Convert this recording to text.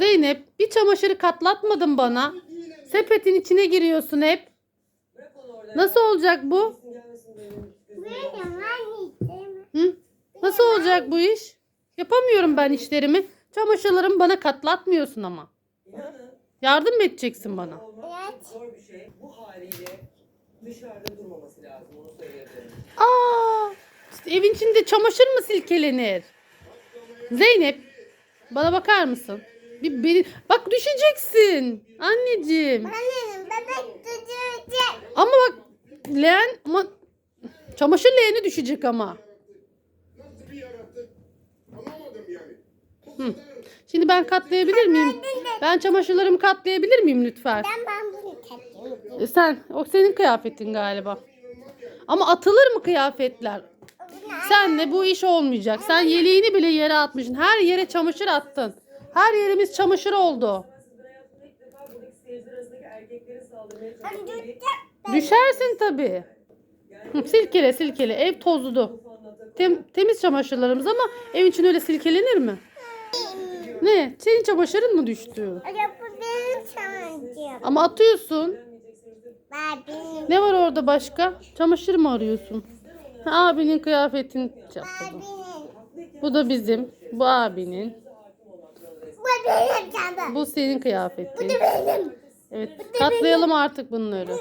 Zeynep bir çamaşırı katlatmadın bana. Sepetin içine giriyorsun hep. Nasıl olacak bu? Hı? Nasıl olacak bu iş? Yapamıyorum ben işlerimi. Çamaşırlarımı bana katlatmıyorsun ama. Yardım mı edeceksin bana? şey. Bu haliyle dışarıda durmaması lazım onu söyleyebilirim. Aa, işte evin içinde çamaşır mı silkelenir? Zeynep, bana bakar mısın? Bir beni bak düşeceksin anneciğim. Annem bebek çocuğu. Ama bak leğen ama çamaşır leğeni düşecek ama. Hı. Şimdi ben katlayabilir miyim? Ben çamaşırlarımı katlayabilir miyim lütfen? Ben ben bunu takıyorum. E Sen, o senin kıyafetin galiba. Ama atılır mı kıyafetler? Senle bu iş olmayacak. Sen yeleğini bile yere atmışsın. Her yere çamaşır attın. Her yerimiz çamaşır oldu. Bir Düşersin tabii. Silkele silkele. Ev tozlu. Tem, temiz çamaşırlarımız ama ev için öyle silkelenir mi? Ne? Senin çamaşırın mı düştü? Ama atıyorsun. Ne var orada başka? Çamaşır mı arıyorsun? Abinin kıyafetini Ben çatladı. benim. Bu da bizim. Bu abinin benim çanta. Bu senin kıyafetin. Bu da benim. Evet. Bu da Katlayalım artık bunları.